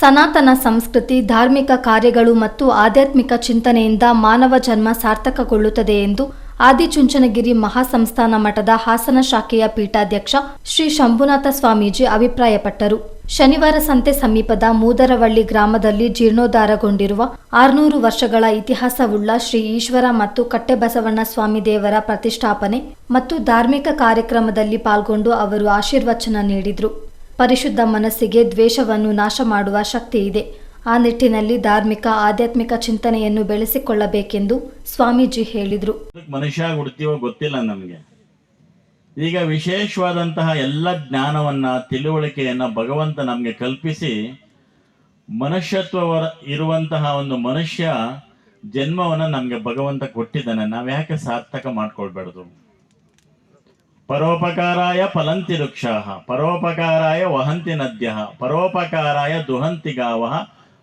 ಸನಾತನ ಸಂಸ್ಕೃತಿ, ಧಾರ್ಮಿಕ ಕಾರ್ಯಗಳು ಮತ್ತು ಆಧ್ಯಾತ್ಮಿಕ ಚಿಂತನೆಯಿಂದ ಮಾನವ ಜನ್ಮ ಸಾರ್ಥಕಗೊಳ್ಳುತ್ತದೆ ಎಂದು ಆದಿಚುಂಚನಗಿರಿ ಮಹಾಸಂಸ್ಥಾನ ಮಠದ ಹಾಸನ ಶಾಖೆಯ ಪೀಠಾಧ್ಯಕ್ಷ ಶ್ರೀ ಶಂಭುನಾಥ ಸ್ವಾಮೀಜಿ ಅಭಿಪ್ರಾಯಪಟ್ಟರು. ಶನಿವಾರ ಸಂತೆ ಸಮೀಪದ ಮೂದರವಳ್ಳಿ ಗ್ರಾಮದಲ್ಲಿ ಜೀರ್ಣೋದ್ಧಾರಗೊಂಡಿರುವ ಆರುನೂರು ವರ್ಷಗಳ ಇತಿಹಾಸವುಳ್ಳ ಶ್ರೀ ಈಶ್ವರ ಮತ್ತು ಕಟ್ಟೆಬಸವಣ್ಣ ಸ್ವಾಮಿ ದೇವರ ಪ್ರತಿಷ್ಠಾಪನೆ ಮತ್ತು ಧಾರ್ಮಿಕ ಕಾರ್ಯಕ್ರಮದಲ್ಲಿ ಪಾಲ್ಗೊಂಡು ಅವರು ಆಶೀರ್ವಚನ ನೀಡಿದರು. ಪರಿಶುದ್ಧ ಮನಸ್ಸಿಗೆ ದ್ವೇಷವನ್ನು ನಾಶ ಮಾಡುವ ಶಕ್ತಿ ಇದೆ ಆ ನಿಟ್ಟಿನಲ್ಲಿ ಧಾರ್ಮಿಕ, ಆಧ್ಯಾತ್ಮಿಕ ಚಿಂತನೆಯನ್ನು ಬೆಳೆಸಿಕೊಳ್ಳಬೇಕೆಂದು ಸ್ವಾಮೀಜಿ ಹೇಳಿದರು. ಮನುಷ್ಯ ಹುಡ್ತೀವೋ ಗೊತ್ತಿಲ್ಲ ನಮಗೆ. ಈಗ ವಿಶೇಷವಾದಂತಹ ಎಲ್ಲ ಜ್ಞಾನವನ್ನ, ತಿಳುವಳಿಕೆಯನ್ನ ಭಗವಂತ ನಮಗೆ ಕಲ್ಪಿಸಿ ಮನುಷ್ಯತ್ವ ಇರುವಂತಹ ಒಂದು ಮನುಷ್ಯ ಜನ್ಮವನ್ನ ನಮಗೆ ಭಗವಂತ ಕೊಟ್ಟಿದ್ದಾನೆ. ನಾವು ಯಾಕೆ ಸಾರ್ಥಕ ಮಾಡ್ಕೊಳ್ಬಾರ್ದು? ಪರೋಪಕಾರಾಯ ಫಲಂತಿ ವೃಕ್ಷಾಹ ಪರೋಪಕಾರಾಯ ವಹಂತಿ ನದ್ಯ, ಪರೋಪಕಾರಾಯ ದುಹಂತಿ ಗಾವಹ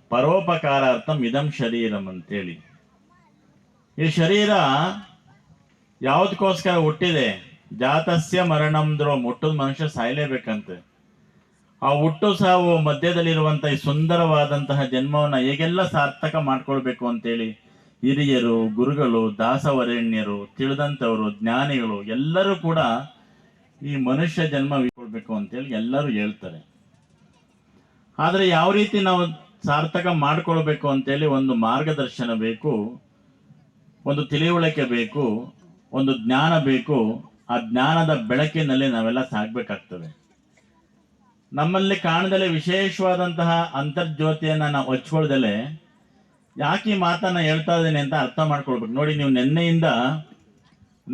ಪರೋಪಕಾರಾರ್ಥಂ ಇದಂ ಶರೀರಂ ಅಂತೇಳಿ. ಈ ಶರೀರ ಯಾವುದಕ್ಕೋಸ್ಕರ ಹುಟ್ಟಿದೆ? ಜಾತಸ್ಯ ಮರಣಂದ್ರು ಮುಟ್ಟದ ಮನುಷ್ಯ ಸಾಯಲೇಬೇಕಂತೆ. ಆ ಹುಟ್ಟು ಸಾವು ಮಧ್ಯದಲ್ಲಿರುವಂತಹ ಈ ಸುಂದರವಾದಂತಹ ಜನ್ಮವನ್ನ ಹೇಗೆಲ್ಲ ಸಾರ್ಥಕ ಮಾಡ್ಕೊಳ್ಬೇಕು ಅಂತೇಳಿ ಹಿರಿಯರು, ಗುರುಗಳು, ದಾಸವರೇಣ್ಯರು ತಿಳಿದಂಥವರು ಜ್ಞಾನಿಗಳು ಎಲ್ಲರೂ ಕೂಡ ಈ ಮನುಷ್ಯ ಜನ್ಮ ಕೊಳ್ಬೇಕು ಅಂತೇಳಿ ಎಲ್ಲರೂ ಹೇಳ್ತಾರೆ. ಆದರೆ ಯಾವ ರೀತಿ ನಾವು ಸಾರ್ಥಕ ಮಾಡ್ಕೊಳ್ಬೇಕು ಅಂತೇಳಿ ಒಂದು ಮಾರ್ಗದರ್ಶನ ಬೇಕು, ಒಂದು ತಿಳಿವಳಿಕೆ ಬೇಕು, ಒಂದು ಜ್ಞಾನ ಬೇಕು, ಆ ಜ್ಞಾನದ ಬೆಳಕಿನಲ್ಲಿ ನಾವೆಲ್ಲ ಸಾಗಬೇಕಾಗ್ತದೆ ನಮ್ಮಲ್ಲಿ ಕಾಣದಲ್ಲೇ ವಿಶೇಷವಾದಂತಹ ಅಂತರ್ಜ್ಯೋತಿಯನ್ನು ನಾವು ಹಚ್ಕೊಳ್ದಲೆ ಯಾಕೆ ಈ ಮಾತನ್ನ ಹೇಳ್ತಾ ಇದ್ದೀನಿ ಅಂತ ಅರ್ಥ ಮಾಡ್ಕೊಳ್ಬೇಕು. ನೋಡಿ, ನೀವು ನಿನ್ನೆಯಿಂದ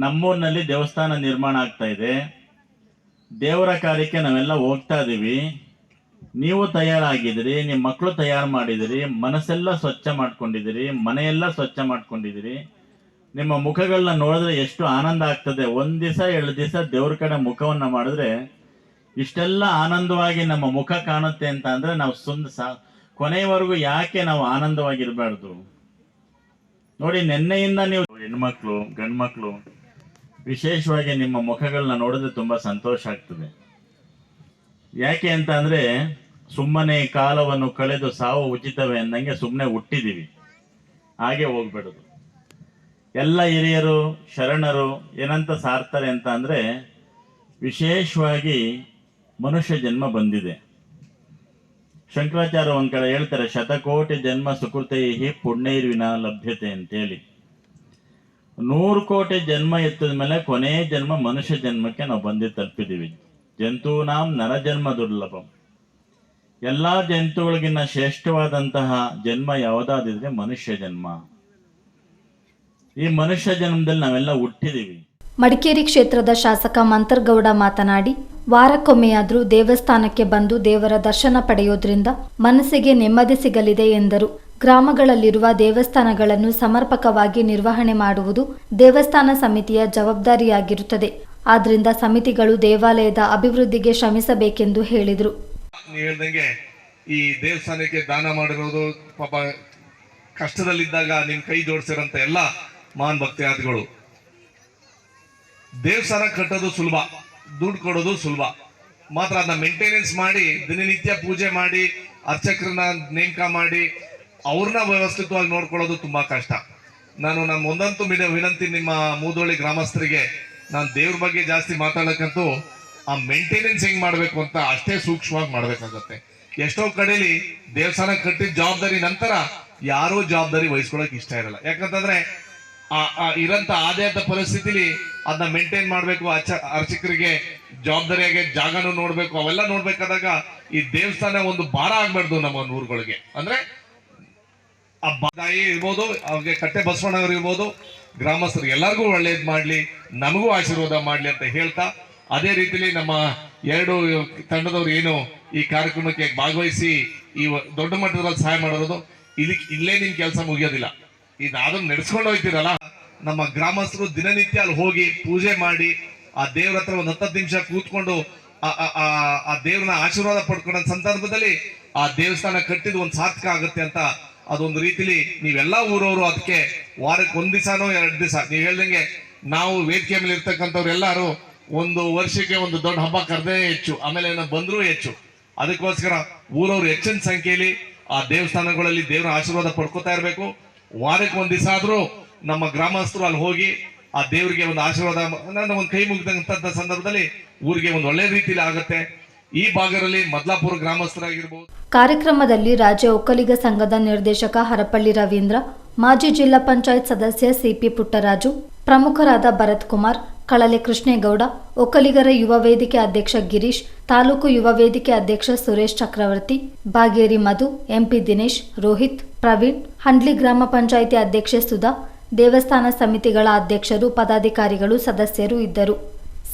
ನಮ್ಮೂರಿನಲ್ಲಿ ದೇವಸ್ಥಾನ ನಿರ್ಮಾಣ ಆಗ್ತಾ ಇದೆ. ದೇವರ ಕಾರ್ಯಕ್ಕೆ ನಾವೆಲ್ಲ ಹೋಗ್ತಾ ಇದ್ದೀವಿ ನೀವು ತಯಾರಾಗಿದ್ದೀರಿ, ನಿಮ್ಮ ಮಕ್ಕಳು ತಯಾರು ಮಾಡಿದಿರಿ ಮನಸ್ಸೆಲ್ಲ ಸ್ವಚ್ಛ ಮಾಡ್ಕೊಂಡಿದ್ದೀರಿ, ಮನೆಯೆಲ್ಲ ಸ್ವಚ್ಛ ಮಾಡ್ಕೊಂಡಿದ್ದೀರಿ. ನಿಮ್ಮ ಮುಖಗಳನ್ನ ನೋಡಿದ್ರೆ ಎಷ್ಟು ಆನಂದ ಆಗ್ತದೆ. ಒಂದು ದಿವಸ, ಎರಡು ದಿವಸ ದೇವ್ರ ಕಡೆ ಮುಖವನ್ನ ಮಾಡಿದ್ರೆ ಇಷ್ಟೆಲ್ಲ ಆನಂದವಾಗಿ ನಮ್ಮ ಮುಖ ಕಾಣುತ್ತೆ ಅಂತ ಅಂದರೆ ನಾವು ಸುಂದ ಕೊನೆಯವರೆಗೂ ಯಾಕೆ ನಾವು ಆನಂದವಾಗಿರಬಾರ್ದು? ನೋಡಿ, ನಿನ್ನೆಯಿಂದ ನೀವು ಹೆಣ್ಮಕ್ಳು, ಗಂಡ್ಮಕ್ಳು ವಿಶೇಷವಾಗಿ ನಿಮ್ಮ ಮುಖಗಳನ್ನ ನೋಡಿದ್ರೆ ತುಂಬಾ ಸಂತೋಷ ಆಗ್ತದೆ. ಯಾಕೆ ಅಂತ ಅಂದರೆ, ಸುಮ್ಮನೆ ಕಾಲವನ್ನು ಕಳೆದು ಸಾವು ಉಚಿತವೇ ಅಂದಂಗೆ ಸುಮ್ಮನೆ ಹುಟ್ಟಿದೀವಿ. ಹಾಗೆ ಹೋಗ್ಬಿಡುದು. ಎಲ್ಲ ಹಿರಿಯರು, ಶರಣರು ಏನಂತ ಸಾರ್ತಾರೆ ಅಂತ ಅಂದರೆ, ವಿಶೇಷವಾಗಿ ಮನುಷ್ಯ ಜನ್ಮ ಬಂದಿದೆ. ಶಂಕರಾಚಾರ್ಯ ಒಂದ್ ಕಡೆ ಹೇಳ್ತಾರೆ, ಶತಕೋಟಿ ಜನ್ಮ ಸುಕೃತೈಹಿ ಪುಣ್ಯೈರ್ವಿನ ಲಭ್ಯತೆ ಅಂತೇಳಿ. ನೂರು ಕೋಟಿ ಜನ್ಮ ಎತ್ತದ ಮೇಲೆ ಕೊನೆ ಜನ್ಮ ಮನುಷ್ಯ ಜನ್ಮಕ್ಕೆ ನಾವು ಬಂದು ತಲುಪಿದೀವಿ. ನರ ಜನ್ಮ ದುರ್ಲಭಂ ಎಲ್ಲಾ ಜಂತುಗಳಿಗಿನ್ನ ಶ್ರೇಷ್ಠವಾದಂತಹ ಜನ್ಮ ಯಾವುದಾದಿದ್ರೆ ಮನುಷ್ಯ ಜನ್ಮ. ಈ ಮನುಷ್ಯ ಜನ್ಮದಲ್ಲಿ ನಾವೆಲ್ಲ ಹುಟ್ಟಿದೀವಿ. ಮಡಿಕೇರಿ ಕ್ಷೇತ್ರದ ಶಾಸಕ ಮಂತರ್ಗೌಡ ಮಾತನಾಡಿ, ವಾರಕ್ಕೊಮ್ಮೆಯಾದರೂ ದೇವಸ್ಥಾನಕ್ಕೆ ಬಂದು ದೇವರ ದರ್ಶನ ಪಡೆಯೋದ್ರಿಂದ ಮನಸ್ಸಿಗೆ ನೆಮ್ಮದಿ ಸಿಗಲಿದೆ ಎಂದರು. ಗ್ರಾಮಗಳಲ್ಲಿರುವ ದೇವಸ್ಥಾನಗಳನ್ನು ಸಮರ್ಪಕವಾಗಿ ನಿರ್ವಹಣೆ ಮಾಡುವುದು ದೇವಸ್ಥಾನ ಸಮಿತಿಯ ಜವಾಬ್ದಾರಿಯಾಗಿರುತ್ತದೆ. ಆದ್ದರಿಂದ ಸಮಿತಿಗಳು ದೇವಾಲಯದ ಅಭಿವೃದ್ಧಿಗೆ ಶ್ರಮಿಸಬೇಕೆಂದು ಹೇಳಿದರು. ಈ ದೇವಸ್ಥಾನಕ್ಕೆ ದಾನ ಮಾಡಿರೋದು ಪಾಪ ಕಷ್ಟದಲ್ಲಿದ್ದಾಗ ನಿಮ್ ಕೈ ಜೋಡಿಸಿರಂತ ಎಲ್ಲ ಮಹಾನ್ ಭಕ್ತಿಯಾದಿಗಳು. ದೇವಸ್ಥಾನ ಕಟ್ಟೋದು ಸುಲಭ, ದುಡ್ಡು ಕೊಡೋದು ಸುಲಭ. ಮಾತ್ರ ಅದನ್ನ ಮೇಂಟೆನೆನ್ಸ್ ಮಾಡಿ ದಿನನಿತ್ಯ ಪೂಜೆ ಮಾಡಿ ಅರ್ಚಕರನ್ನ ನೇಮಕ ಮಾಡಿ ಅವ್ರನ್ನ ವ್ಯವಸ್ಥಿತವಾಗಿ ನೋಡ್ಕೊಳ್ಳೋದು ತುಂಬಾ ಕಷ್ಟ. ನಾನು ನಮ್ಮ ಒಂದಂತೂ ವಿನಂತಿ ನಿಮ್ಮ ಮೂದೋಳಿ ಗ್ರಾಮಸ್ಥರಿಗೆ, ನಾನು ದೇವ್ರ ಬಗ್ಗೆ ಜಾಸ್ತಿ ಮಾತಾಡಕ್ಕಂತೂ ಆ ಮೇಂಟೆನೆನ್ಸ್ ಹೆಂಗ್ ಮಾಡ್ಬೇಕು ಅಂತ ಅಷ್ಟೇ ಸೂಕ್ಷ್ಮವಾಗಿ ಮಾಡ್ಬೇಕಾಗತ್ತೆ. ಎಷ್ಟೋ ಕಡೆಯಲ್ಲಿ ದೇವಸ್ಥಾನ ಕಟ್ಟಿದ ಜವಾಬ್ದಾರಿ ನಂತರ ಯಾರೂ ಜವಾಬ್ದಾರಿ ವಹಿಸ್ಕೊಳಕ್ ಇಷ್ಟ ಇರಲ್ಲ. ಯಾಕಂತಂದ್ರೆ ಆ ಆ ಇರಂತ ಆದಾಯದ ಪರಿಸ್ಥಿತಿಲಿ ಅದನ್ನ ಮೇಂಟೈನ್ ಮಾಡ್ಬೇಕು, ಅರ್ಚ, ಅರ್ಚಕರಿಗೆ ಜವಾಬ್ದಾರಿಯಾಗಿ ಜಾಗನೂ ನೋಡ್ಬೇಕು, ಅವೆಲ್ಲ ನೋಡ್ಬೇಕಾದಾಗ ಈ ದೇವಸ್ಥಾನ ಒಂದು ಭಾರ ಆಗ್ಬಾರ್ದು ನಮ್ಮ ಊರುಗಳಿಗೆ ಅಂದ್ರೆ ಆ ಇರ್ಬೋದು, ಅವ್ರಿಗೆ ಕಟ್ಟೆ ಬಸವಣ್ಣವ್ರು ಇರ್ಬೋದು, ಗ್ರಾಮಸ್ಥರು ಎಲ್ಲರಿಗೂ ಒಳ್ಳೇದು ಮಾಡಲಿ, ನಮಗೂ ಆಶೀರ್ವಾದ ಮಾಡಲಿ ಅಂತ ಹೇಳ್ತಾ, ಅದೇ ರೀತಿಲಿ ನಮ್ಮ ಎರಡು ತಂಡದವ್ರು ಏನು ಈ ಕಾರ್ಯಕ್ರಮಕ್ಕೆ ಭಾಗವಹಿಸಿ ಈ ದೊಡ್ಡ ಮಟ್ಟದಲ್ಲಿ ಸಹಾಯ ಮಾಡಿರೋದು ಇಲ್ಲಿ ಇಲ್ಲೇ ನಿಮ್ ಕೆಲಸ ಮುಗಿಯೋದಿಲ್ಲ. ಇದು ಅದನ್ನು ನಡೆಸ್ಕೊಂಡು ಹೋಗ್ತೀರಲ್ಲ ನಮ್ಮ ಗ್ರಾಮಸ್ಥರು ದಿನನಿತ್ಯ ಅಲ್ಲಿ ಹೋಗಿ ಪೂಜೆ ಮಾಡಿ, ಆ ದೇವ್ರ ಹತ್ರ ಒಂದು ಹತ್ತತ್ತು ನಿಮಿಷ ಕೂತ್ಕೊಂಡು, ಆ ದೇವ್ರನ್ನ ಆಶೀರ್ವಾದ ಪಡ್ಕೊಂಡ ಸಂದರ್ಭದಲ್ಲಿ ಆ ದೇವಸ್ಥಾನ ಕಟ್ಟಿದ್ದು ಒಂದು ಸಾರ್ಥಕ ಆಗುತ್ತೆ ಅಂತ ಅದೊಂದು ರೀತಿಲಿ ನೀವೆಲ್ಲ ಊರವರು ಅದಕ್ಕೆ ವಾರಕ್ಕೆ ಒಂದ್ ದಿವಸನೋ ಎರಡು ದಿವಸ ನೀವು ಹೇಳ್ದಂಗೆ ನಾವು ವೇದಿಕೆ ಮೇಲೆ ಇರ್ತಕ್ಕಂಥವ್ರು ಎಲ್ಲಾರು ಒಂದು ವರ್ಷಕ್ಕೆ ಒಂದು ದೊಡ್ಡ ಹಬ್ಬ ಕರೆದೇ ಹೆಚ್ಚು, ಆಮೇಲೆ ಏನೋ ಬಂದರೂ ಹೆಚ್ಚು. ಅದಕ್ಕೋಸ್ಕರ ಊರವ್ರು ಹೆಚ್ಚಿನ ಸಂಖ್ಯೆಯಲ್ಲಿ ಆ ದೇವಸ್ಥಾನಗಳಲ್ಲಿ ದೇವರ ಆಶೀರ್ವಾದ ಪಡ್ಕೋತಾ ಇರಬೇಕು. ವಾರಕ್ಕೆ ಒಂದು ದಿವಸ ಆದರೂ ನಮ್ಮ ಗ್ರಾಮಸ್ಥರು ಅಲ್ಲಿ ಹೋಗಿ ಆ ದೇವರಿಗೆ ಒಂದು ಆಶೀರ್ವಾದ ನಾನು ಒಂದು ಕೈ ಮುಗಿದಂತ ಸಂದರ್ಭದಲ್ಲಿ ಊರಿಗೆ ಒಂದು ಒಳ್ಳೆ ರೀತಿಯಲ್ಲಿ ಆಗುತ್ತೆ. ಈ ಭಾಗದಲ್ಲಿ ಮದ್ಲಾಪುರ ಗ್ರಾಮಸ್ಥರಾಗಿರ್ಬೋದು. ಕಾರ್ಯಕ್ರಮದಲ್ಲಿ ರಾಜ್ಯ ಒಕ್ಕಲಿಗ ಸಂಘದ ನಿರ್ದೇಶಕ ಹರಪಳ್ಳಿ ರವೀಂದ್ರ, ಮಾಜಿ ಜಿಲ್ಲಾ ಪಂಚಾಯತ್ ಸದಸ್ಯ ಸಿಪಿ ಪುಟ್ಟರಾಜು, ಪ್ರಮುಖರಾದ ಭರತ್ ಕುಮಾರ್, ಕಳಲೆ ಕೃಷ್ಣೇಗೌಡ, ಒಕ್ಕಲಿಗರ ಯುವ ವೇದಿಕೆ ಅಧ್ಯಕ್ಷ ಗಿರೀಶ್, ತಾಲೂಕು ಯುವ ವೇದಿಕೆ ಅಧ್ಯಕ್ಷ ಸುರೇಶ್ ಚಕ್ರವರ್ತಿ, ಬಾಗೇರಿ ಮಧು, ಎಂಪಿ ದಿನೇಶ್, ರೋಹಿತ್, ಪ್ರವೀಣ್, ಹಂಡ್ಲಿ ಗ್ರಾಮ ಪಂಚಾಯಿತಿ ಅಧ್ಯಕ್ಷೆ ಸುಧಾ, ದೇವಸ್ಥಾನ ಸಮಿತಿಗಳ ಅಧ್ಯಕ್ಷರು, ಪದಾಧಿಕಾರಿಗಳು, ಸದಸ್ಯರು ಇದ್ದರು.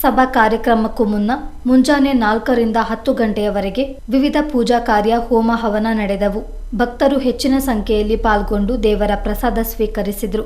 ಸಭಾ ಕಾರ್ಯಕ್ರಮಕ್ಕೂ ಮುನ್ನ ಮುಂಜಾನೆ ನಾಲ್ಕರಿಂದ ಹತ್ತು ಗಂಟೆಯವರೆಗೆ ವಿವಿಧ ಪೂಜಾ ಕಾರ್ಯ, ಹೋಮ ಹವನ ನಡೆದವು. ಭಕ್ತರು ಹೆಚ್ಚಿನ ಸಂಖ್ಯೆಯಲ್ಲಿ ಪಾಲ್ಗೊಂಡು ದೇವರ ಪ್ರಸಾದ ಸ್ವೀಕರಿಸಿದರು.